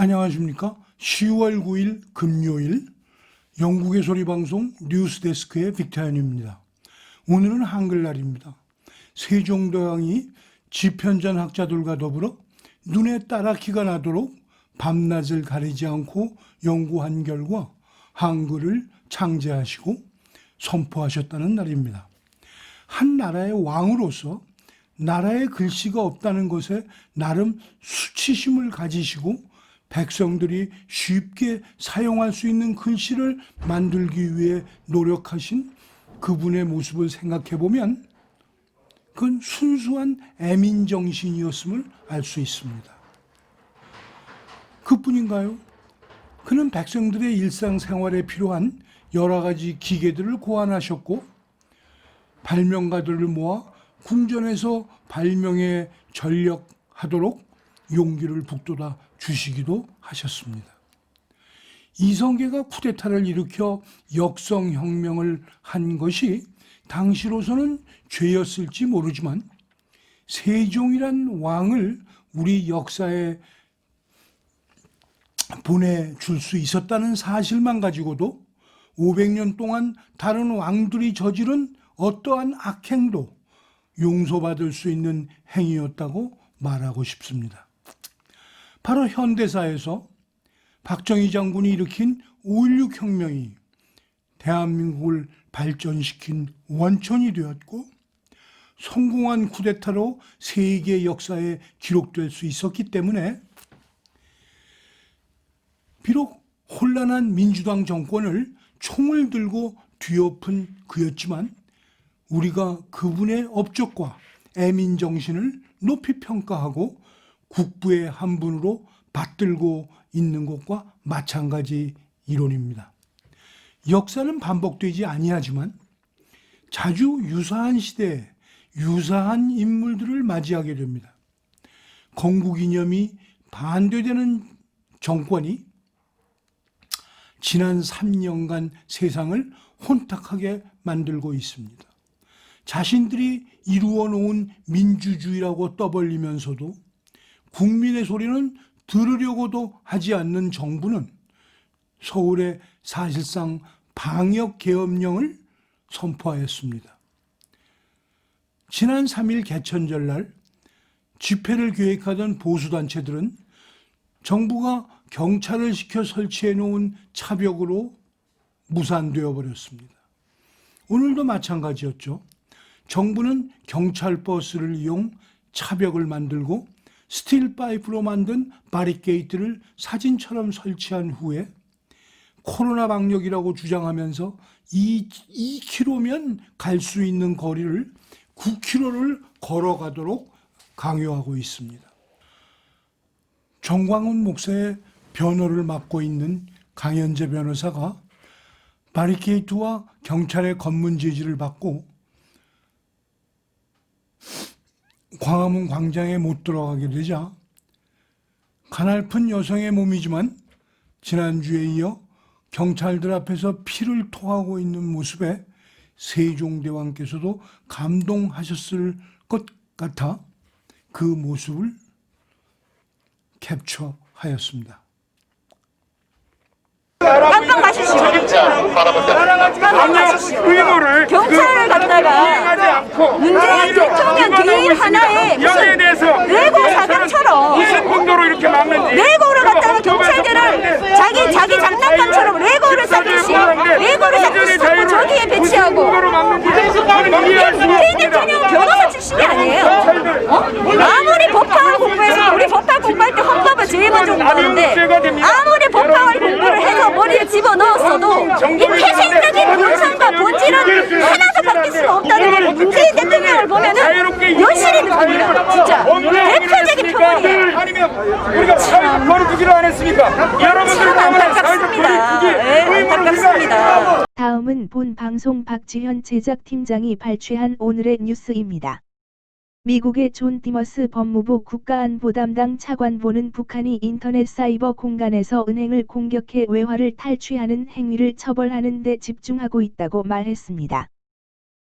안녕하십니까. 10월 9일 금요일 영국의 소리 방송 뉴스데스크의 빅타연입니다. 오늘은 한글날입니다. 세종대왕이 지편전 학자들과 더불어 눈에 따라 키가 나도록 밤낮을 가리지 않고 연구한 결과 한글을 창제하시고 선포하셨다는 날입니다. 한 나라의 왕으로서 나라에 글씨가 없다는 것에 나름 수치심을 가지시고 백성들이 쉽게 사용할 수 있는 글씨를 만들기 위해 노력하신 그분의 모습을 생각해 보면 그건 순수한 애민 정신이었음을 알 수 있습니다. 그뿐인가요? 그는 백성들의 일상생활에 필요한 여러 가지 기계들을 고안하셨고 발명가들을 모아 궁전에서 발명에 전력하도록 용기를 북돋아 주시기도 하셨습니다. 이성계가 쿠데타를 일으켜 역성혁명을 한 것이 당시로서는 죄였을지 모르지만 세종이란 왕을 우리 역사에 보내줄 수 있었다는 사실만 가지고도 500년 동안 다른 왕들이 저지른 어떠한 악행도 용서받을 수 있는 행위였다고 말하고 싶습니다. 바로 현대사에서 박정희 장군이 일으킨 5.16 혁명이 대한민국을 발전시킨 원천이 되었고 성공한 쿠데타로 세계 역사에 기록될 수 있었기 때문에 비록 혼란한 민주당 정권을 총을 들고 뒤엎은 그였지만 우리가 그분의 업적과 애민 정신을 높이 평가하고 국부의 한 분으로 받들고 있는 것과 마찬가지 이론입니다. 역사는 반복되지 아니하지만 자주 유사한 시대에 유사한 인물들을 맞이하게 됩니다. 건국 이념이 반대되는 정권이 지난 3년간 세상을 혼탁하게 만들고 있습니다. 자신들이 이루어 놓은 민주주의라고 떠벌리면서도 국민의 소리는 들으려고도 하지 않는 정부는 서울에 사실상 방역 계엄령을 선포하였습니다. 지난 3일 개천절 날 집회를 계획하던 보수단체들은 정부가 경찰을 시켜 설치해 놓은 차벽으로 무산되어 버렸습니다. 오늘도 마찬가지였죠. 정부는 경찰 버스를 이용 차벽을 만들고 스틸 파이프로 만든 바리케이트를 사진처럼 설치한 후에 코로나 방역이라고 주장하면서 2, 2km면 갈 수 있는 거리를 9km를 걸어가도록 강요하고 있습니다. 정광훈 목사의 변호를 맡고 있는 강현재 변호사가 바리케이트와 경찰의 검문 제지를 받고 광화문 광장에 못 들어가게 되자 가날픈 여성의 몸이지만 지난주에 이어 경찰들 앞에서 피를 토하고 있는 모습에 세종대왕께서도 감동하셨을 것 같아 그 모습을 캡처하였습니다. 깜빡 마시시오. 깜빡 경찰을 갖다가 하지 않고 문재인 대통령 개인 하나에 여기에 무슨 대해서 레고 사격처럼 무슨 공도로 이렇게 막는지 레고를 갖다가 경찰들을 자기 자기 장난감처럼 레고를 쌓듯이 레고를 쌓듯이 자꾸 저기에 배치하고 문재인 대통령 변호사 출신이 아니에요. 어? 아무리 법학을 공부해서 우리 법학 공부할 때 헌법을 제일 먼저 공부하는데 아무리 법학을 공부를 해서 머리에 집어넣었어도 이 태생적인 본성과 본질은 하나도 바뀔 수가 없다는 걸 문재인 대통령을 보면은 여실히 느낍니다. 진짜 대표적인 표본이에요. 아니면 우리가 사회적 거리두기를 안 했습니까? 여러분들 참 때문에 사회적 안타깝습니다. 예, 안타깝습니다. 다음은 본 방송 박지현 제작팀장이 발췌한 오늘의 뉴스입니다. 미국의 존 디머스 법무부 국가안보 담당 차관보는 북한이 인터넷 사이버 공간에서 은행을 공격해 외화를 탈취하는 행위를 처벌하는 데 집중하고 있다고 말했습니다.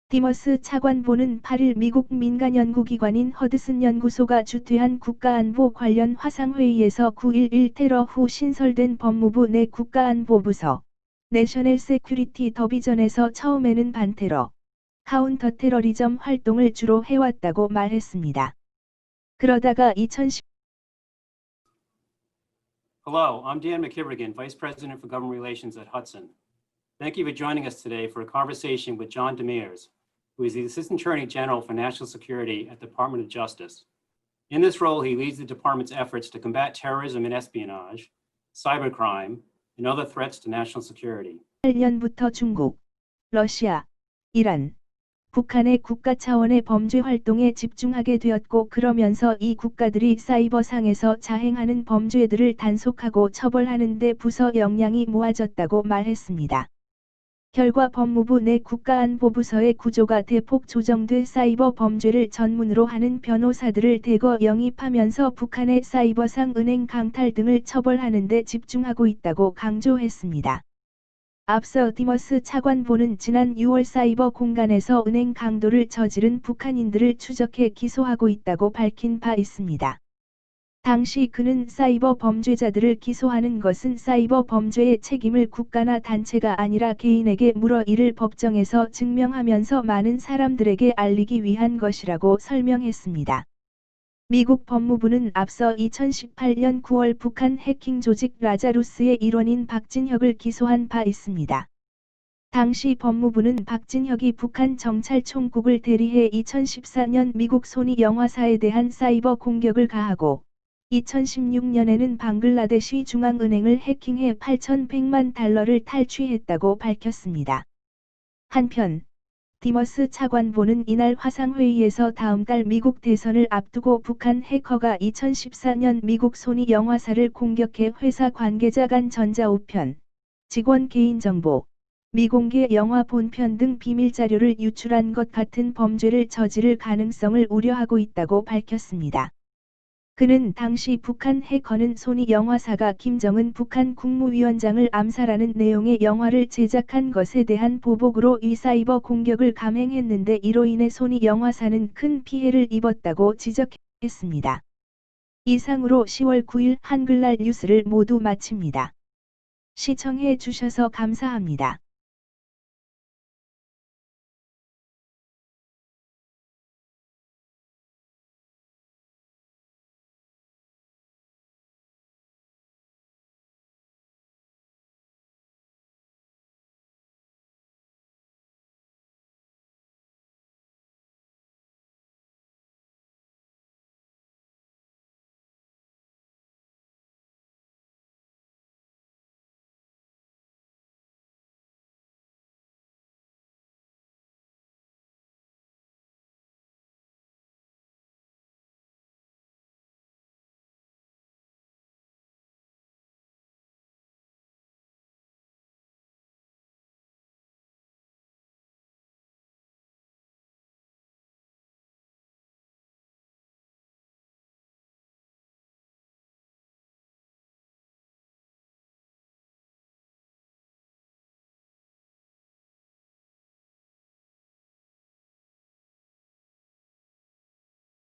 디머스 차관보는 8일 미국 민간 연구기관인 허드슨 연구소가 주최한 국가안보 관련 화상회의에서 9.11 테러 후 신설된 법무부 내 국가안보부서 내셔널 세큐리티 더비전에서 처음에는 반테러, 카운터 테러리즘 활동을 주로 해왔다고 말했습니다. 그러다가 2010 Hello, I'm Dan McKibbergan, Vice President for Government Relations at Hudson. Thank you for joining us today for a conversation with John Demers, who is the Assistant Attorney General for National Security at the Department of Justice. In this role, he leads the department's efforts to combat terrorism and espionage, cybercrime, and other threats to national security. 2008년부터 중국, 러시아, 이란, 북한의 국가 차원의 범죄 활동에 집중하게 되었고 그러면서 이 국가들이 사이버상에서 자행하는 범죄들을 단속하고 처벌하는 데 부서 역량이 모아졌다고 말했습니다. 결과 법무부 내 국가안보부서의 구조가 대폭 조정돼 사이버 범죄를 전문으로 하는 변호사들을 대거 영입하면서 북한의 사이버상 은행 강탈 등을 처벌하는 데 집중하고 있다고 강조했습니다. 앞서 디머스 차관보는 지난 6월 사이버 공간에서 은행 강도를 저지른 북한인들을 추적해 기소하고 있다고 밝힌 바 있습니다. 당시 그는 사이버 범죄자들을 기소하는 것은 사이버 범죄의 책임을 국가나 단체가 아니라 개인에게 물어 이를 법정에서 증명하면서 많은 사람들에게 알리기 위한 것이라고 설명했습니다. 미국 법무부는 앞서 2018년 9월 북한 해킹 조직 라자루스의 일원인 박진혁을 기소한 바 있습니다. 당시 법무부는 박진혁이 북한 정찰총국을 대리해 2014년 미국 소니 영화사에 대한 사이버 공격을 가하고 2016년에는 방글라데시 중앙은행을 해킹해 8,100만 달러를 탈취했다고 밝혔습니다. 한편 디머스 차관보는 이날 화상회의에서 다음 달 미국 대선을 앞두고 북한 해커가 2014년 미국 소니 영화사를 공격해 회사 관계자 간 전자우편, 직원 개인정보, 미공개 영화 본편 등 비밀 자료를 유출한 것 같은 범죄를 저지를 가능성을 우려하고 있다고 밝혔습니다. 그는 당시 북한 해커는 소니 영화사가 김정은 북한 국무위원장을 암살하는 내용의 영화를 제작한 것에 대한 보복으로 이 사이버 공격을 감행했는데 이로 인해 소니 영화사는 큰 피해를 입었다고 지적했습니다. 이상으로 10월 9일 한글날 뉴스를 모두 마칩니다. 시청해 주셔서 감사합니다.